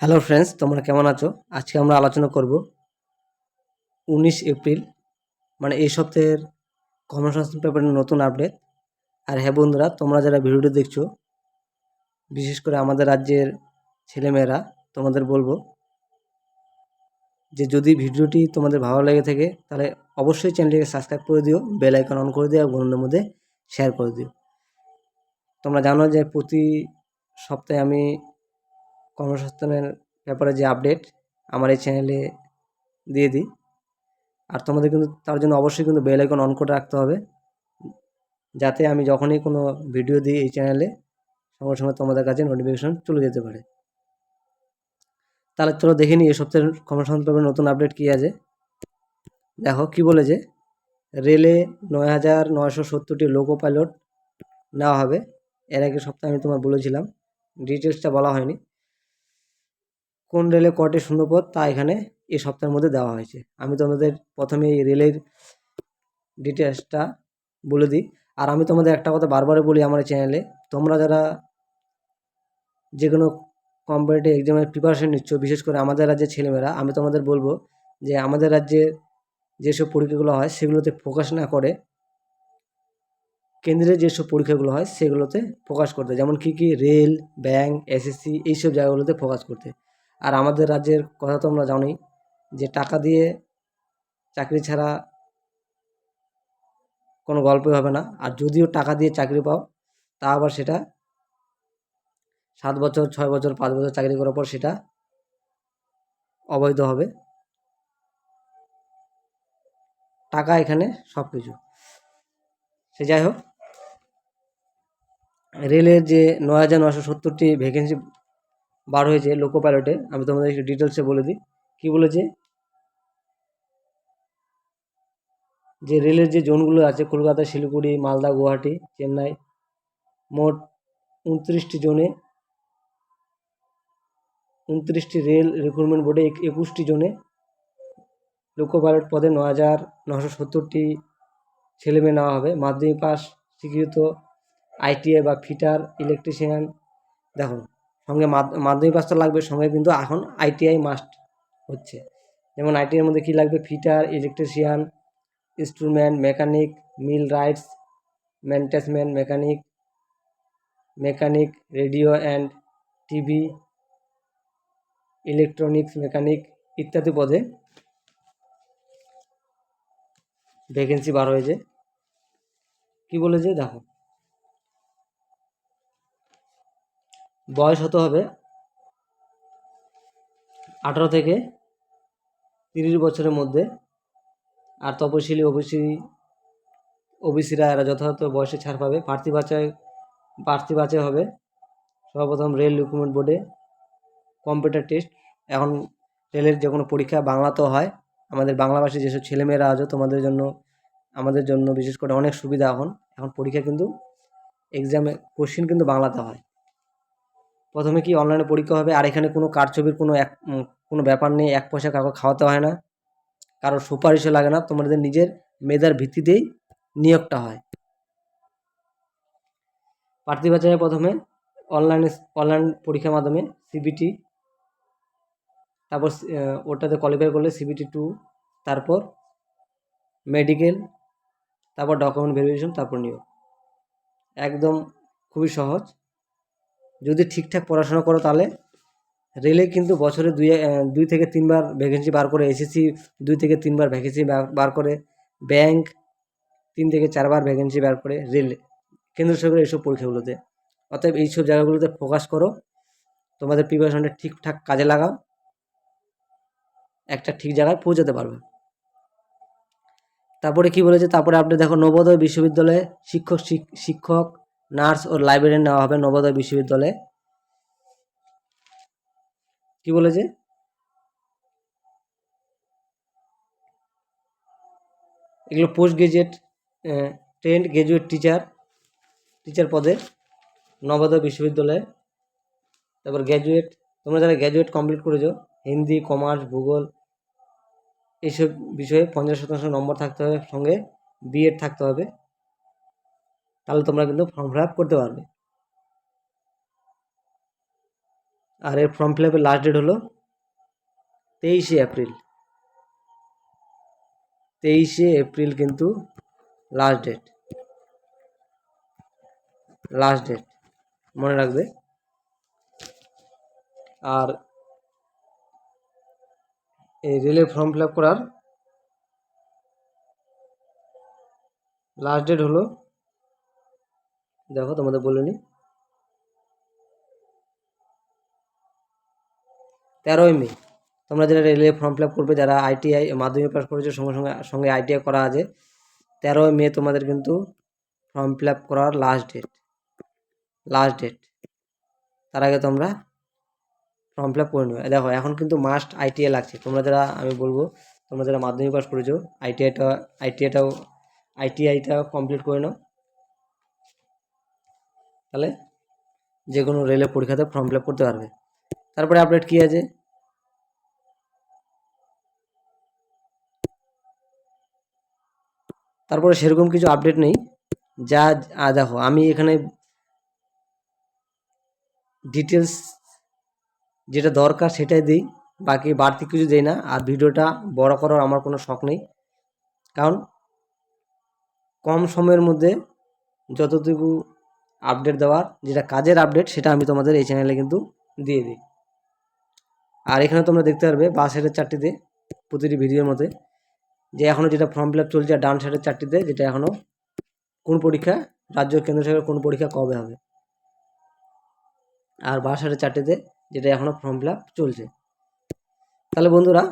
Hello friends, তোমরা কেমন আছো? আজকে আমরা আলোচনা করব উনিশ এপ্রিল মানে এই সপ্তাহের কর্মসংস্থান পেপারের নতুন আপডেট। আর হ্যাঁ বন্ধুরা, তোমরা যারা ভিডিওটি দেখছ, বিশেষ করে আমাদের রাজ্যের ছেলেমেয়েরা, তোমাদের বলব যে যদি ভিডিওটি তোমাদের ভালো লেগে থাকে, তাহলে অবশ্যই চ্যানেলটিকে সাবস্ক্রাইব করে দিও, বেল আইকন অন করে দিও আর বন্ধুদের মধ্যে শেয়ার করে দিও। তোমরা জানো যে প্রতি সপ্তাহে আমি কর্মসংস্থানের ব্যাপারে যে আপডেট আমার এই চ্যানেলে দিয়ে দিই। আর তোমাদের কিন্তু, তার জন্য অবশ্যই কিন্তু বেল আইকন অন করে রাখতে হবে। যাতে আমি যখনই কোনো ভিডিও দিই এই চ্যানেলে সঙ্গে সঙ্গে তোমাদের কাছে নোটিফিকেশন চলে যেতে পারে। তাহলে চলো দেখে নিই, এই সপ্তাহের কর্মসংস্থান নতুন আপডেট কী আছে। দেখো, কি বলেছে রেলে নয় হাজার নয়শো সত্তরটি লোকো পাইলট নেওয়া হবে। এর আগে সপ্তাহে আমি তোমার বলেছিলাম ডিটেলসটা বলা হয়নি। কোন রেলে কটি শূন্যপদ তা এখানে এই সপ্তাহের মধ্যে দেওয়া হয়েছে। আমি তোমাদের প্রথমে এই রেলের ডিটেলসটা বলে দিই। আর আমি তোমাদের একটা কথা বারবারই বলি আমার চ্যানেলে তোমরা যারা যে কোনো কম্পিটিটিভ এক্সামের প্রিপারেশন নিচ্ছ, বিশেষ করে আমাদের রাজ্যের ছেলেমেয়েরা, আমি তোমাদের বলব যে আমাদের রাজ্যে যেসব পরীক্ষাগুলো হয়, সেগুলোতে ফোকাস না করে কেন্দ্রের যেসব পরীক্ষাগুলো হয়, সেগুলোতে ফোকাস করতে যেমন কী কী রেল ব্যাঙ্ক এসএসসি এইসব জায়গাগুলোতে ফোকাস করতে আর আমাদের রাজ্যের কথা তো আমরা জানোই যে টাকা দিয়ে চাকরি ছাড়া কোনো গল্পই হবে না। আর যদিও টাকা দিয়ে চাকরি পাও, তা আবার সেটা সাত বছর, ছয় বছর, পাঁচ বছর চাকরি করার পর সেটা অবৈধ হবে। টাকা এখানে সব কিছু সে যাই হোক, রেলের যে নয় হাজার নশো সত্তরটি ভ্যাকেন্সি বার হয়েছে লোকো পাইলটে আমি তোমাদের একটু ডিটেলসে বলে দিই। কী বলেছে? যে রেলের যে জোনগুলো আছে, কলকাতা, শিলিগুড়ি, মালদা, গুয়াহাটি, চেন্নাই, মোট উনত্রিশটি জোনে, উনত্রিশটি রেল রিক্রুটমেন্ট বোর্ডে একুশটি জোনে লোকো পাইলট পদে ন হাজার নশো সত্তরটি ছেলেমেয়ে নেওয়া হবে। মাধ্যমিক পাস স্বীকৃত আইটিআই বা ফিটার ইলেকট্রিশিয়ান দেখো সঙ্গে মাধ্যমিক পাস তো লাগবে, সঙ্গে কিন্তু এখন আইটিআই মাস্ট হচ্ছে। যেমন আইটিআইয়ের মধ্যে কী লাগবে? Fitter electrician instrument mechanic millwrights maintenance mechanic mechanic radio and TV electronics mechanic ইত্যাদি পদে ভ্যাকেন্সি বার হয়েছে। কী বলেছে? দেখো। বয়স হতে হবে আঠারো থেকে তিরিশ বছরের মধ্যে। আর তপশিলি, ওবিসি, ওবিসিরা এরা যথাযথ বয়সে ছাড় পাবে। প্রার্থী বাছাই প্রার্থী বাছাই হবে। সর্বপ্রথম রেল রিক্রুটমেন্ট বোর্ডে কম্পিউটার টেস্ট এখন রেলের যে কোনো পরীক্ষা বাংলাতেও হয়। আমাদের বাংলাভাষী যেসব ছেলেমেয়েরা আছো, তোমাদের জন্য, আমাদের জন্য বিশেষ করে অনেক সুবিধা এখন। এখন পরীক্ষা কিন্তু এক্সামে কোশ্চিন কিন্তু বাংলাতে হয়। প্রথমে কি অনলাইনে পরীক্ষা হবে? আর এখানে কোনো কারছবির কোনো এক কোনো ব্যাপার নেই, এক পয়সা কাউকে খাওয়াতে হয় না। কারোর সুপারিশও লাগে না, তোমাদের নিজের মেধার ভিত্তিতেই নিয়োগটা হয়। প্রার্থী বাছাই প্রথমে অনলাইনে অনলাইন পরীক্ষার মাধ্যমে সিবিটি তারপর ওটাতে কোয়ালিফাই করলে সিবিটি টু তারপর মেডিকেল তারপর ডকুমেন্ট ভেরিফিকেশন তারপর নিয়োগ। একদম খুবই সহজ। যদি ঠিকঠাক পড়াশোনা করো তাহলে, রেলে কিন্তু বছরে দুই দুই থেকে তিনবার ভ্যাকেন্সি বার করে এসএসসি দুই থেকে তিনবার ভ্যাকেন্সি বার করে ব্যাংক তিন থেকে চারবার ভ্যাকেন্সি বার করে, রেল, কেন্দ্র সরকারের এইসব পরীক্ষাগুলোতে। অতএব এইসব জায়গাগুলোতে ফোকাস করো, তোমাদের প্রিপারেশনটা ঠিকঠাক কাজে লাগাও, একটা ঠিক জায়গায় পৌঁছাতে পারবে। তারপরে কি বলেছে? তারপরে আপনি দেখো নবোদয় বিশ্ববিদ্যালয়ে শিক্ষক শিক্ষক নার্স ও লাইব্রেরিয়ান নেওয়া হবে নবোদয় বিশ্ববিদ্যালয়ে। কি বলেছে? এগুলো post graduate trained graduate teacher teacher পদে নবোদয় বিশ্ববিদ্যালয়ে। তারপর গ্র্যাজুয়েট তোমরা যারা গ্র্যাজুয়েট কমপ্লিট করেছ, হিন্দি কমার্স ভূগোল, এইসব বিষয়ে পঞ্চাশ শতাংশ নম্বর থাকতে হবে, সঙ্গে বিএড থাকতে হবে। তাহলে তোমরা কিন্তু ফর্ম ফিল আপ করতে পারবে। আর এর ফর্ম ফিল আপের লাস্ট ডেট হলো তেইশে এপ্রিল। তেইশে এপ্রিল কিন্তু লাস্ট ডেট লাস্ট ডেট মনে রাখবে। আর এই রেলের ফর্ম ফিল আপ করার লাস্ট ডেট হলো দেখো, তোমাদের বলে নি। তেরোই মে, তোমরা যারা রেলে ফর্ম ফিল আপ করবে, যারা আইটিআই, মাধ্যমিক পাস করেছে, সঙ্গে সঙ্গে সঙ্গে আইটিআই করা আছে, তেরোই মে তোমাদের কিন্তু ফর্ম ফিল আপ করার লাস্ট ডেট লাস্ট ডেট তার আগে তোমরা ফর্ম ফিল আপ করে নেবে দেখো, এখন কিন্তু মাস্ট আইটিআই লাগছে। তোমরা যারা, আমি বলব, তোমরা যারা মাধ্যমিক পাস করেছ, আইটিআইটা, আইটিআইটাও আইটিআইটা কমপ্লিট করে নাও। তাহলে যে কোনো রেলের পরীক্ষাতে ফর্ম ফিল করতে পারবে। তারপরে আপডেট কী আছে? তারপরে সেরকম কিছু আপডেট নেই। যা দেখো, আমি এখানে ডিটেলস যেটা দরকার সেটাই দিই, বাকি বাড়তি কিছু দিই না। আর ভিডিওটা বড় করার আমার কোনো শখ নেই। কারণ কম সময়ের মধ্যে যতটুকু আপডেট দেওয়ার, যেটা কাজের আপডেট সেটা আমি তোমাদের এই চ্যানেলে কিন্তু দিয়ে দিই। আর এখানে তোমরা দেখতে পারবে, বাঁ সাইডের চারটিতে প্রতিটি ভিডিওর মধ্যে যে এখনও যেটা ফর্ম ফিল আপ চলছে, আর ডান সাইডের চারটিতে যেটা এখনও কোন পরীক্ষা, রাজ্য কেন্দ্র সরকার কোন পরীক্ষা কবে হবে। আর বাঁ সাইডের চারটিতে যেটা এখনও ফর্ম ফিল আপ চলছে। তাহলে বন্ধুরা,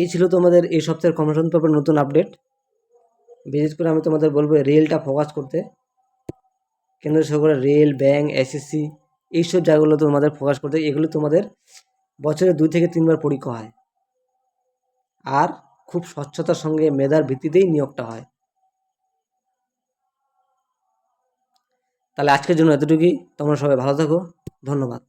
এই ছিল তোমাদের এই সপ্তাহের কমিশন পেপার নতুন আপডেট বিশেষ করে আমি তোমাদের বলব রিয়েলটা ফোকাস করতে। কেন্দ্র সরকার, রেল, ব্যাংক এসএসসি এইসব জায়গাগুলো তোমাদের ফোকাস করতে এগুলো তোমাদের বছরে দুই থেকে তিনবার পরীক্ষা হয়। আর খুব স্বচ্ছতার সঙ্গে মেধার ভিত্তিতেই নিয়োগটা হয়। তাহলে আজকের জন্য এতটুকুই। তোমরা সবাই ভালো থাকো। ধন্যবাদ।